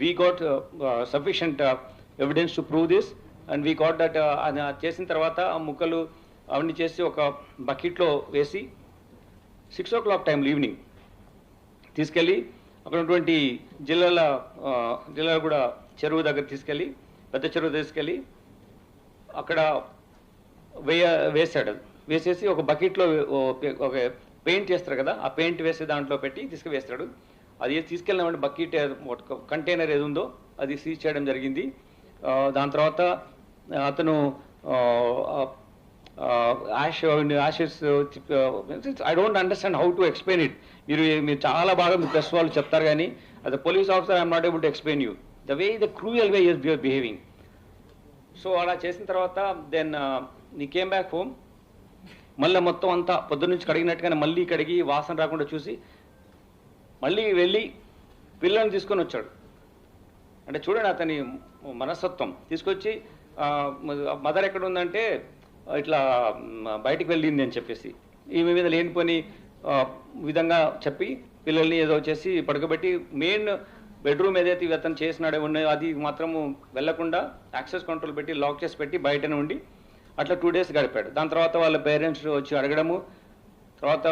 We got sufficient evidence to prove this and we got that చేసిన తర్వాత ఆ ముక్కలు అవన్నీ చేసి ఒక బకెట్లో వేసి సిక్స్ ఓ క్లాక్ టైంలో ఈవినింగ్ తీసుకెళ్ళి అక్కడ ఉన్నటువంటి జిల్లాల జిల్లాలో కూడా చెరువు దగ్గర తీసుకెళ్ళి పెద్ద చెరువు తీసుకెళ్ళి అక్కడ వేయ వేసాడు వేసేసి ఒక బకెట్లో ఒక పెయింట్ చేస్తారు కదా ఆ పెయింట్ వేసి దాంట్లో పెట్టి తీసుకువేస్తాడు. అది తీసుకెళ్ళినామంటే బకెట్ కంటైనర్ ఏది ఉందో అది సీజ్ చేయడం జరిగింది. దాని తర్వాత అతను ash ashes I don't understand how to explain it మీరు మీరు చాలా బాగా మీ ప్రెస్ వాళ్ళు చెప్తారు కానీ అది police officer I'm not able to explain you the way the cruel way is behaving so అలా చేసిన తర్వాత దెన్ నీ కేమ్ బ్యాక్ హోమ్ మళ్ళీ మొత్తం అంతా పొద్దున్నుంచి కడిగినట్టుగానే మళ్ళీ కడిగి వాసన రాకుండా చూసి మళ్ళీ వెళ్ళి పిల్లల్ని తీసుకొని వచ్చాడు. అంటే చూడండి అతని మనస్తత్వం. తీసుకొచ్చి మదర్ ఎక్కడ ఉందంటే ఇట్లా బయటికి వెళ్ళింది అని చెప్పేసి. ఈమె మీద లేనిపోని విధంగా చెప్పి పిల్లల్ని ఏదో చేసి పడుకోబెట్టి మెయిన్ బెడ్రూమ్ ఏదైతే ఇవి అతను చేసినాడే ఉన్నాయో అది మాత్రము వెళ్ళకుండా యాక్సెస్ కంట్రోల్ పెట్టి లాక్ చేసి పెట్టి బయటనే ఉండి అట్లా టూ డేస్ గడిపాడు. దాని తర్వాత వాళ్ళ పేరెంట్స్ వచ్చి అడగడము తర్వాత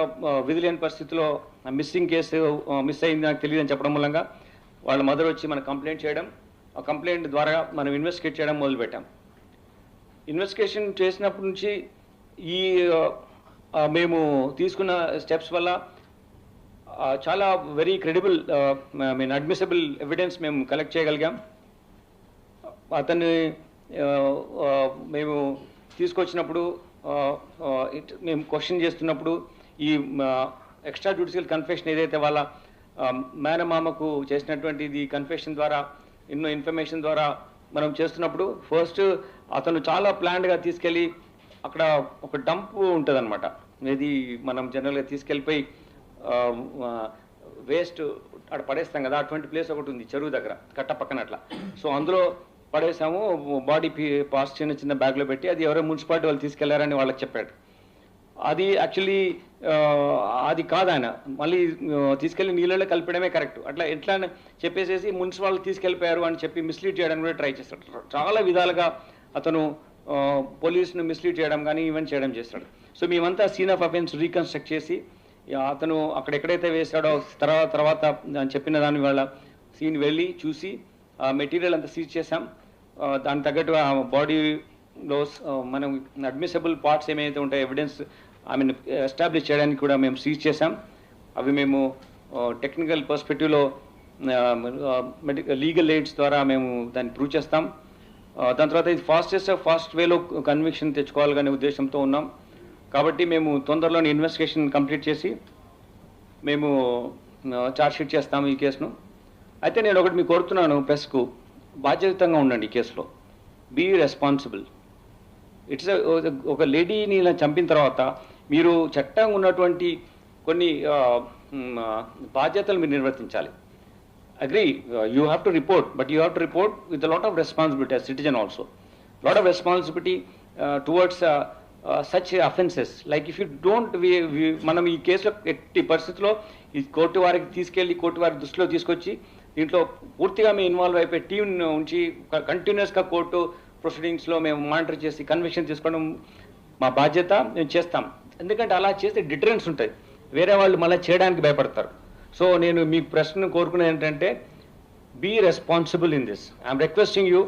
విధి లేని పరిస్థితిలో మిస్సింగ్ కేసు మిస్ అయింది నాకు తెలియదని చెప్పడం మూలంగా వాళ్ళ మదర్ వచ్చి మనకు కంప్లైంట్ చేయడం ఆ కంప్లైంట్ ద్వారా మనం ఇన్వెస్టిగేట్ చేయడం మొదలుపెట్టాం. ఇన్వెస్టిగేషన్ చేసినప్పటి నుంచి ఈ మేము తీసుకున్న స్టెప్స్ వల్ల చాలా very credible mean admissible evidence మేము కలెక్ట్ చేయగలిగాం. అతన్ని మేము తీసుకొచ్చినప్పుడు ఇట్- మేము క్వశ్చన్ చేస్తున్నప్పుడు ఈ ఎక్స్ట్రా జ్యుడిషియల్ కన్ఫెషన్ ఏదైతే వాళ్ళ మేనమామకు చేసినటువంటి ఇది కన్ఫెషన్ ద్వారా ఎన్నో ఇన్ఫర్మేషన్ ద్వారా మనం చేస్తున్నప్పుడు ఫస్ట్ అతను చాలా ప్లాన్డ్గా తీసుకెళ్ళి అక్కడ ఒక డంప్ ఉంటుందన్నమాట. ఇది మనం జనరల్గా తీసుకెళ్ళిపోయి వేస్ట్ అక్కడ పడేస్తాం కదా అటువంటి ప్లేస్ ఒకటి ఉంది చెరువు దగ్గర కట్ట పక్కన అట్లా. సో అందులో పడేసాము బాడీ పార్ట్స్ చిన్న చిన్న బ్యాగ్లో పెట్టి అది ఎవరో మున్సిపాలిటీ వాళ్ళు తీసుకెళ్ళారని వాళ్ళకి చెప్పాడు. అది యాక్చువల్లీ అది కాదు ఆయన. మళ్ళీ తీసుకెళ్ళి తీసుకెళ్ళి నీళ్ళలో కలిపడమే కరెక్ట్ అట్లా ఎట్లా అని చెప్పేసేసి మున్సిపాల్ తీసుకెళ్ళిపోయారు అని చెప్పి మిస్లీడ్ చేయడానికి కూడా ట్రై చేస్తాడు. చాలా విధాలుగా అతను పోలీసును మిస్లీడ్ చేయడం కానీ ఈవెంట్ చేయడం చేస్తాడు. సో మేమంతా సీన్ ఆఫ్ అఫెన్స్ రీకన్స్ట్రక్ట్ చేసి అతను అక్కడెక్కడైతే వేశాడో తర్వాత తర్వాత చెప్పిన దాని వల్ల సీన్ వెళ్ళి చూసి ఆ మెటీరియల్ అంతా సీజ్ చేసాం దానికి తగ్గట్టు ఆ బాడీలో మనం అడ్మిసబుల్ పార్ట్స్ ఏమైతే ఉంటాయో ఎవిడెన్స్ ఐ మీన్ ఎస్టాబ్లిష్ చేయడానికి కూడా మేము సీజ్ చేసాం అవి మేము టెక్నికల్ పర్స్పెక్టివ్లో మెడికల్ లీగల్ ఎయిడ్స్ ద్వారా మేము దాన్ని ప్రూవ్ చేస్తాం. దాని తర్వాత ఇది ఫాస్టెస్ట్ ఫాస్ట్ వేలో కన్విక్షన్ తెచ్చుకోవాలనే ఉద్దేశంతో ఉన్నాం. కాబట్టి మేము తొందరలోనే ఇన్వెస్టిగేషన్ కంప్లీట్ చేసి మేము ఛార్జ్ షీట్ చేస్తాము ఈ కేసును. అయితే నేను ఒకటి మీకు కోరుతున్నాను ప్రెస్కు. బాధ్యతంగా ఉండండి ఈ కేసులో. బీ రెస్పాన్సిబుల్ ఇట్స్ ఒక లేడీని ఇలా చంపిన తర్వాత మీరు చట్టం ఉన్నటువంటి కొన్ని బాధ్యతలు మీరు నిర్వర్తించాలి. Agree you have to report but you have to report with lot of responsibility citizen also lot of responsibility towards such offences like if you don't మనం ఈ కేసులో ఎట్టి పరిస్థితిలో ఈ కోర్టు వారికి తీసుకెళ్ళి కోర్టు వారి దృష్టిలో తీసుకొచ్చి దీంట్లో పూర్తిగా మేము ఇన్వాల్వ్ అయిపోయి టీం ఉంచి కంటిన్యూస్గా కోర్టు ప్రొసీడింగ్స్లో మేము మానిటర్ చేసి కన్విక్షన్ తీసుకోవడం మా బాధ్యత మేము చేస్తాం. ఎందుకంటే అలా చేస్తే డిటరెన్స్ ఉంటుంది వేరే వాళ్ళు మళ్ళీ చేయడానికి భయపడతారు. సో నేను మీ ప్రశ్న కోరుకునేది ఏంటంటే be responsible in this I'm requesting you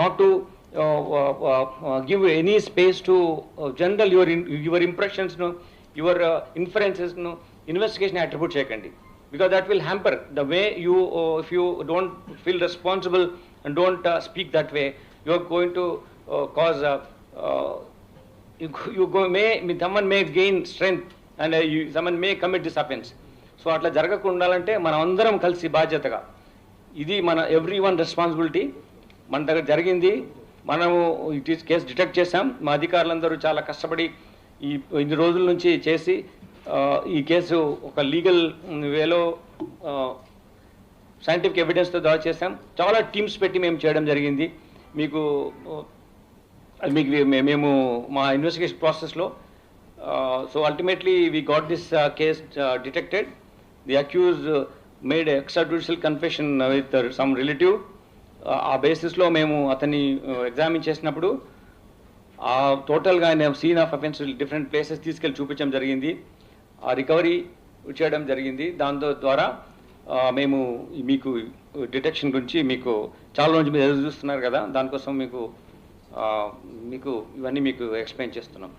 not to give any space to general your your ఇంప్రెషన్స్ను your ఇన్ఫరెన్సెస్ను ఇన్వెస్టిగేషన్ అట్రిబ్యూట్ చేయకండి. Because that will hamper the way you if you don't feel responsible and don't speak that way you are going to cause you, you go may someone may gain strength and uh, you, someone may commit this offense so అట్లా జరగకుండా ఉండాలంటే మనం అందరం కలిసి బాధ్యతగా. ఇది మన every one responsibility మన దగ్గర జరిగింది. మనము ఇట్ ఈస్ కేసు డిటెక్ట్ చేసాం మా అధికారులందరూ చాలా కష్టపడి ఈ ఇన్ని రోజుల నుంచి చేసి ఈ కేసు ఒక లీగల్ వేలో సైంటిఫిక్ ఎవిడెన్స్తో దాడి చేసాం చాలా టీమ్స్ పెట్టి మేము చేయడం జరిగింది. మీకు మీకు మేము మా ఇన్వెస్టిగేషన్ ప్రాసెస్లో so ultimately we got this case detected the accused made extra judicial confession with some relative ఆ బేసిస్లో మేము అతన్ని uh, ఎగ్జామిన్ చేసినప్పుడు ఆ టోటల్గా ఆయన scene of offence different places తీసుకెళ్ళి చూపించడం జరిగింది. ఆ రికవరీ చేయడం జరిగింది. దాంతో ద్వారా మేము మీకు డిటెక్షన్ గురించి మీకు చాలా రోజు మీరు ఎదురు చూస్తున్నారు కదా. దానికోసం మీకు మీకు ఇవన్నీ మీకు ఎక్స్ప్లెయిన్ చేస్తున్నాం.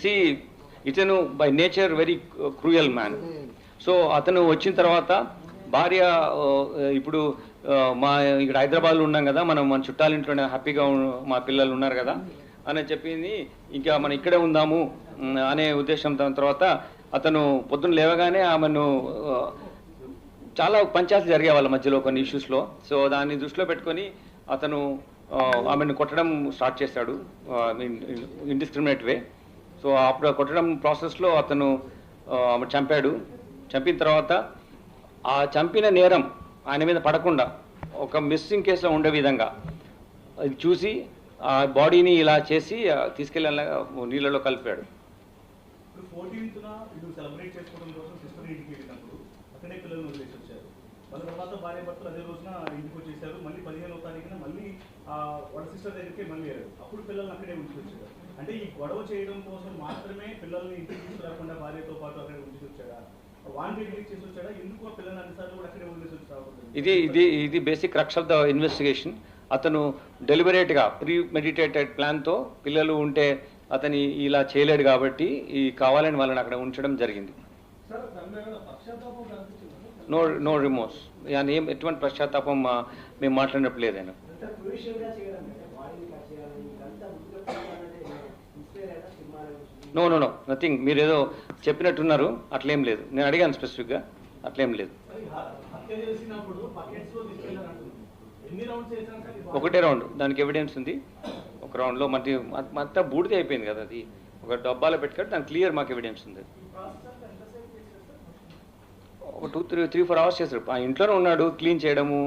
సి ఇతను by nature very cruel man so అతను వచ్చిన తర్వాత భార్య ఇప్పుడు మా ఇక్కడ హైదరాబాద్లో ఉన్నాం కదా మనం మన చుట్టాలింట్లోనే హ్యాపీగా మా పిల్లలు ఉన్నారు కదా అని చెప్పింది ఇంకా మనం ఇక్కడే ఉందాము అనే ఉద్దేశం తర్వాత అతను పొద్దున్న లేవగానే ఆమెను చాలా పంచాయతీలు జరిగే వాళ్ళ మధ్యలో కొన్ని ఇష్యూస్లో సో దాన్ని దృష్టిలో పెట్టుకొని అతను ఆమెను కొట్టడం స్టార్ట్ చేశాడు ఇండిస్క్రిమినేట్ వే సో అప్పుడు కొట్టడం ప్రాసెస్లో అతను ఆమె చంపాడు. చంపిన తర్వాత ఆ చంపిన నేరం ఆయన మీద పడకుండా ఒక మిస్సింగ్ కేసులో ఉండే విధంగా అది చూసి ఆ బాడీని ఇలా చేసి ఆ, తీసుకెళ్ళి నీళ్ళలో కలిపాడు. ఇప్పుడు అక్కడే పిల్లల్ని వదిలేసి వచ్చారు. వాళ్ళ తర్వాత భార్య భర్తలు అదే రోజున ఇంటికి వచ్చేసారు. మళ్ళీ పదిహేనవ తారీఖున మళ్ళీ వాళ్ళ సిస్టర్ దగ్గరికి మళ్ళీ వెళ్ళారు. అప్పుడు పిల్లల్ని అక్కడే ఉంచి వచ్చారు. అంటే ఈ గొడవ చేయడం కోసం మాత్రమే పిల్లల్ని ఇంటికి తీసుకురాకుండా భార్యతో పాటు అక్కడే ఉంచి వచ్చాడా ఇది ఇది ఇది బేసిక్ రక్ష ఆఫ్ ద ఇన్వెస్టిగేషన్ అతను డెలిబరేట్గా ప్రీ మెడిటేటెడ్ ప్లాన్తో పిల్లలు ఉంటే అతని ఇలా చేయలేడు కాబట్టి ఈ కావాలని వాళ్ళని అక్కడ ఉంచడం జరిగింది. నో నో రిమోర్స్ ఆయన ఏం ఎటువంటి పశ్చాత్తాపం ఆ, మేము మాట్లాడినప్పుడు లేదు ఆయన. నో నో నో నథింగ్ మీరు ఏదో చెప్పినట్టున్నారు అట్లేం లేదు. నేను అడిగాను స్పెసిఫిక్గా అట్లేం లేదు. ఒకటే రౌండ్ దానికి ఎవిడెన్స్ ఉంది. ఒక రౌండ్లో మరి అంతా బూడిద అయిపోయింది కదా అది. ఒక డబ్బాలో పెట్టుకొని దానికి క్లియర్ మాకు ఎవిడెన్స్ ఉంది. ఒక two three three four hours చేశారు ఆ ఇంట్లోనే ఉన్నాడు క్లీన్ చేయడము.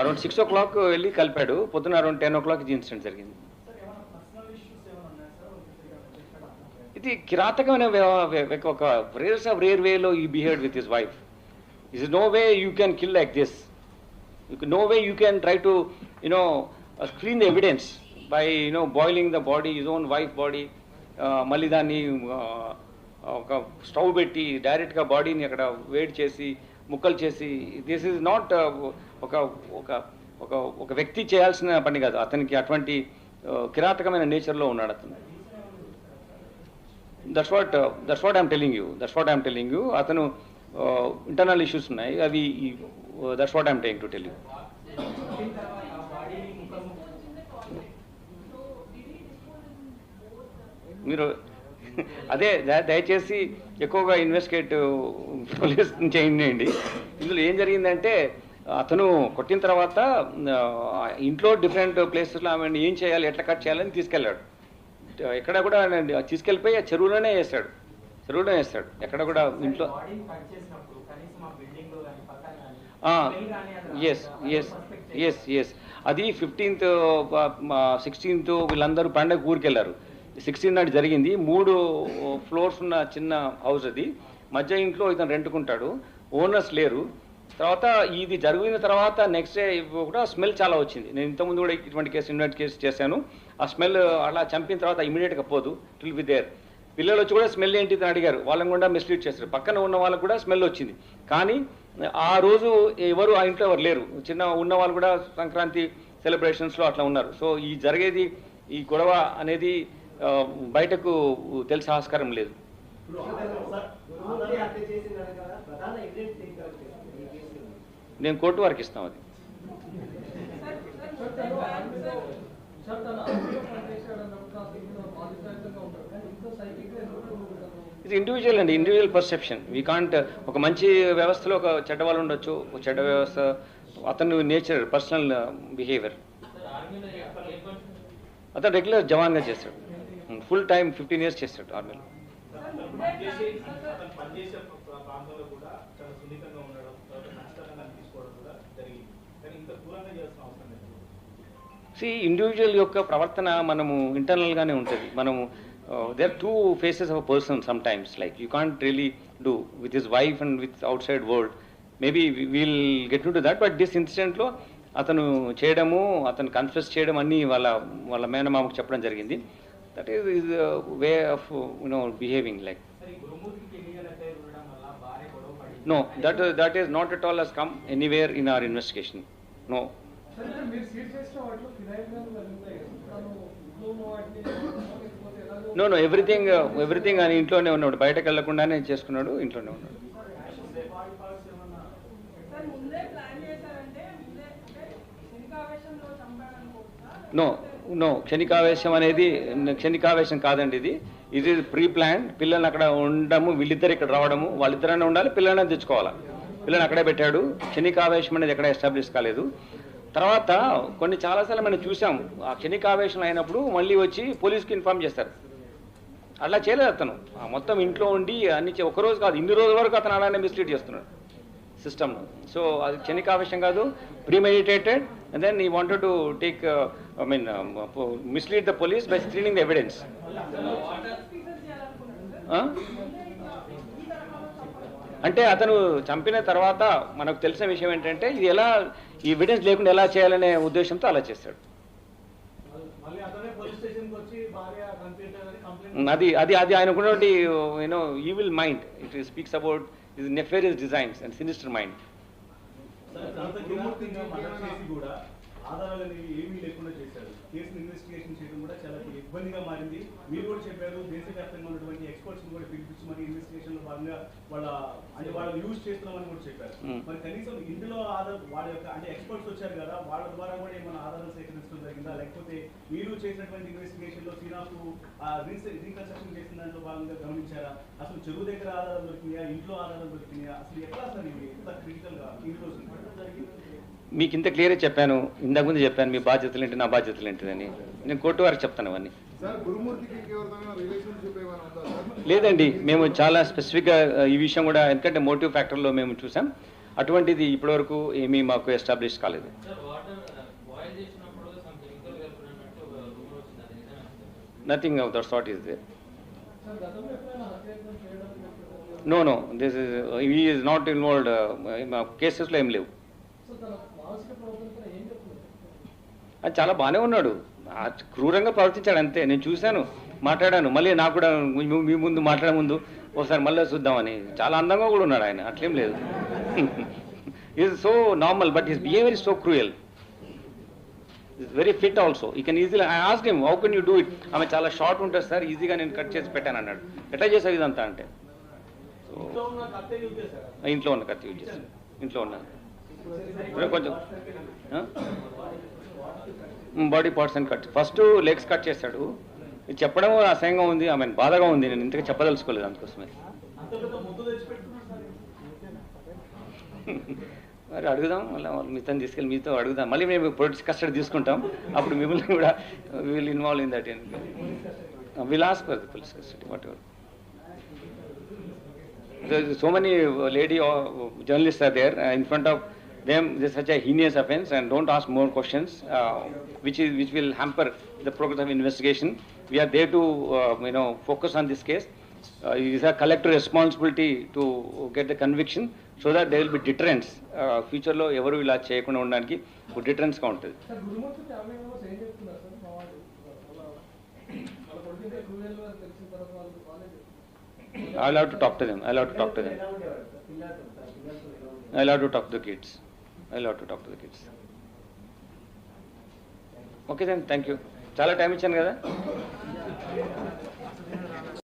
అరౌండ్ సిక్స్ ఓ క్లాక్ వెళ్ళి కలిపాడు. పొద్దున అరౌండ్ టెన్ ఓ క్లాక్ ఇది ఇన్సిడెంట్ జరిగింది. ఇది కిరాతకమైన ఒక రేర్స్ ఆఫ్ రేర్ వేలో ఈ behave with his wife. Is no way you can kill like this no way you can try to you know screen the evidence by you know boiling the body his own wife body మళ్ళీ దాన్ని uh, ఒక stove పెట్టి డైరెక్ట్గా బాడీని అక్కడ వేడి చేసి ముక్కలు చేసి దిస్ ఈజ్ నాట్ ఒక ఒక ఒక ఒక వ్యక్తి చేయాల్సిన పని కాదు. అతనికి అటువంటి uh, కిరాతకమైన నేచర్లో ఉన్నాడు అతను. That's what that's what I'm telling you that's what I'm telling you అతను uh, ఇంటర్నల్ ఇష్యూస్ ఉన్నాయి. అవి that's what I'm trying to telling మీరు అదే దయచేసి ఎక్కువగా ఇన్వెస్టిగేట్ పోలీస్ చేయండి ఇందులో ఏం జరిగిందంటే అతను కొట్టిన తర్వాత ఇంట్లో డిఫరెంట్ ప్లేసెస్లో ఆమె ఏం చేయాలి ఎట్లా కట్ చేయాలని తీసుకెళ్ళాడు. ఎక్కడ కూడా తీసుకెళ్ళిపోయి ఆ చెరువులోనే వేస్తాడు చెరువులో వేస్తాడు ఎక్కడ కూడా ఇంట్లో ఎస్. ఎస్ ఎస్ ఎస్ అది ఫిఫ్టీన్త్ సిక్స్టీన్త్ వీళ్ళందరూ పండగ ఊరికి వెళ్ళారు సిక్స్టీన్ నాటి జరిగింది. మూడు ఫ్లోర్స్ ఉన్న చిన్న హౌస్ అది. మధ్య ఇంట్లో ఇతను రెంట్కుంటాడు. ఓనర్స్ లేరు. తర్వాత ఇది జరిగిన తర్వాత నెక్స్ట్ డే కూడా స్మెల్ చాలా వచ్చింది. నేను ఇంతకుముందు కూడా ఇటువంటి కేసు ఇన్వెస్ట్ కేసు చేశాను. ఆ స్మెల్ అలా చంపిన తర్వాత ఇమీడియట్గా పోదు. టిల్ బి దేర్ పిల్లలు వచ్చి కూడా స్మెల్ ఏంటి అని అడిగారు. వాళ్ళని కూడా మిస్లీడ్ చేస్తారు పక్కన ఉన్న వాళ్ళకు కూడా స్మెల్ వచ్చింది. కానీ ఆ రోజు ఎవరు ఆ ఇంట్లో ఎవరు లేరు. చిన్న ఉన్న వాళ్ళు కూడా సంక్రాంతి సెలబ్రేషన్స్లో అట్లా ఉన్నారు. సో ఈ జరిగేది ఈ గొడవ అనేది బయటకు తెలిసే ఆస్కారం లేదు. నేను కోర్టు వారికి ఇస్తాం అది. ఇది ఇండివిజువల్ అండి ఇండివిజువల్ పర్సెప్షన్ వీ కాంట్ ఒక మంచి వ్యవస్థలో ఒక చెడ్డ వాళ్ళు ఉండొచ్చు ఒక చెడ్డ వ్యవస్థ uh, అతను నేచర్ పర్సనల్ బిహేవియర్ అతను రెగ్యులర్ జవాన్గా చేస్తాడు. ఫుల్ టైం ఫిఫ్టీన్ ఇయర్స్ చేస్తాడు ఆర్మీలో. సి ఇండివిజువల్ యొక్క ప్రవర్తన మనము ఇంటర్నల్గానే ఉంటుంది. మనము there two faces of a person sometimes like you can't really do with his wife and with outside world maybe we'll get to that but this ఇన్సిడెంట్లో అతను చేయడము అతను కన్ఫ్యూస్ చేయడం అన్నీ వాళ్ళ వాళ్ళ మేనమామకు చెప్పడం జరిగింది. that is is way of you know behaving like సరే ఈ గురుమూర్తికి కెమికల్ అఫైర్ ఉండడం వల్ల భార్య గొడవ పడి no that that is not at all has come anywhere in our investigation no sir ఇప్పుడు మీరు సీట్ చేసిన వాటిలో ఫినాయిల్ గాను వెళ్తాయి కదా తను ఇంట్లో ఉన్న వాటిని లేకపోతే ఎలాగో నో నో ఎవ్రీథింగ్ ఎవ్రీథింగ్ ఆయన ఇంట్లోనే ఉన్నాడు బయటకు వెళ్లకుండానే చేసుకున్నాడు ఇంట్లోనే ఉన్నాడు సార్ ముందే ప్లాన్ చేశారంటే ముందే అంటే శనికావేశంలో చంపాడనుకోవచ్చా నో నో క్షణికావేశం అనేది క్షణికావేశం కాదండి ఇది. ఇది ప్రీ ప్లాన్ పిల్లల్ని అక్కడ ఉండడము వీళ్ళిద్దరు ఇక్కడ రావడము వాళ్ళిద్దరైనా ఉండాలి పిల్లలైనా తెచ్చుకోవాలి. పిల్లల్ని అక్కడే పెట్టాడు. క్షణికావేశం అనేది ఎక్కడ ఎస్టాబ్లిష్ కాలేదు. తర్వాత కొన్ని చాలాసార్లు మనం చూసాం ఆ క్షణికావేశం అయినప్పుడు మళ్ళీ వచ్చి పోలీస్కి ఇన్ఫార్మ్ చేస్తారు. అలా చేయలేదు అతను. ఆ మొత్తం ఇంట్లో ఉండి అన్ని ఒకరోజు ఒక రోజు కాదు ఇన్ని రోజుల వరకు అతను అలానే మిస్లీడ్ చేస్తున్నాడు సిస్టమ్ను. సో అది క్షణికావేశం కాదు premeditated and then he wanted to take, uh, I mean, um, uh, mislead the police by stealing the evidence. అంటే అతను చంపిన తర్వాత మనకు తెలిసిన విషయం ఏంటంటే ఇది ఎలా ఈ ఎవిడెన్స్ లేకుండా ఎలా చేయాలనే ఉద్దేశంతో అలా చేస్తాడు. అది అది అది ఆయనకున్నటువంటి you know evil mind it speaks about is nefarious designs and sinister mind చేసి కూడా ఆధారాలు అనేవి ఏమీ లేకుండా చేశారు. కేసును ఇన్వెస్టిగేషన్ చేయడం కూడా చాలా ఇబ్బందిగా మారింది. మీరు కూడా చెప్పారు దేశవ్యాప్తంగా ఉన్నటువంటి ఎక్స్పర్ట్స్ కూడా పిలిపించి మరి ఇన్వెస్టిగేషన్లో భాగంగా వాళ్ళ అంటే వాళ్ళు యూజ్ చేస్తున్నామని కూడా చెప్పారు. మరి కనీసం ఇందులో ఆధార్ వాళ్ళ యొక్క అంటే ఎక్స్పర్ట్స్ వచ్చారు కదా వాళ్ళ ద్వారా కూడా ఏమైనా ఆధారాలు సేకరించడం జరిగిందా? లేకపోతే మీరు చేసినటువంటి ఇన్వెస్టిగేషన్లో శ్రీనాథ్ రీకన్స్ట్రక్షన్ చేసిన దాంట్లో భాగంగా గమనించారా? అసలు చెరువు దగ్గర ఆధారాలు దొరికినాయా? ఇంట్లో ఆధారాలు దొరికినాయా? అసలు ఎట్లా అసలు ఇవి? ఎంత క్రిటికల్గా? ఈ రోజు మీకు ఇంత క్లియర్గా చెప్పాను. ఇంతకు ముందు చెప్పాను మీ బాధ్యతలు ఏంటి నా బాధ్యతలు ఏంటిదని. నేను కోర్టు వారికి చెప్తాను అవన్నీ. లేదండి మేము చాలా స్పెసిఫిక్గా ఈ విషయం కూడా ఎందుకంటే మోటివ్ ఫ్యాక్టర్లో మేము చూసాం. అటువంటిది ఇప్పటివరకు ఏమీ మాకు ఎస్టాబ్లిష్ కాలేదు. సార్ వాటర్ బాయిల్ చేసినప్పుడు సమ్ కెమికల్ కలిపినట్టు రూమర్ వచ్చింది అది నిజమే nothing of that sort is they no no this is not involved కేసెస్లో ఏం లేవు సో తన మానసిక ప్రవర్తన ఏం చెప్తున్నారు అది చాలా బాగానే ఉన్నాడు. క్రూరంగా ప్రవర్తించాడు అంతే. నేను చూశాను మాట్లాడాను. మళ్ళీ నాకు కూడా మీ- ముందు మాట్లాడే ముందు ఒకసారి మళ్ళీ చూద్దామని. చాలా అందంగా కూడా ఉన్నాడు ఆయన అట్లేం లేదు. Is so normal but his behaviour is so cruel is very fit also he can easily I ask him how can you do it ఆమె చాలా షార్ట్ ఉంటుంది సార్ ఈజీగా నేను కట్ చేసి పెట్టాను అన్నాడు. ఎట్లా చేసావు ఇదంతా? అంటే. ఇంట్లో ఉన్న కత్తే యూజ్ చేశారా? చేశాను. ఇంట్లో ఉన్న. ఇప్పుడు కొంచెం బాడీ పార్ట్స్ అని కట్ ఫస్ట్ లెగ్స్ కట్ చేశాడు ఇది చెప్పడం అసహ్యంగా ఉంది ఆమె బాధగా ఉంది నేను ఇంతగా చెప్పదలుచుకోలేదు అందుకోసమే మరి అడుగుదాం మళ్ళీ మీతో తీసుకెళ్ళి మీతో అడుగుదాం. మళ్ళీ మేము పొలిటిక్స్ కస్టడీ తీసుకుంటాం. అప్పుడు మిమ్మల్ని కూడా వీళ్ళు involve in that will police custody whatever so many lady uh, journalists are there uh, in front of them this is such a heinous offense and don't ask more questions uh, which is which will hamper the progress of investigation we are there to uh, you know focus on this case uh, it is a collective responsibility to get the conviction so that there will be deterrence uh, future లో ఎవరు ఇలా చేయకుండా ఉండడానికి deterrence గా ఉంటుంది sir గురుమూర్తి family members ఏం చెప్తున్నారు sir మా వాళ్ళు వాళ్ళ వాళ్ళ కొడుకుంటే క్రూయల్ అని తెలిసిన తర్వాత వాళ్ళు వాళ్ళే I allowed to talk to the kids. Okay then, thank you. Chala time ichan kada?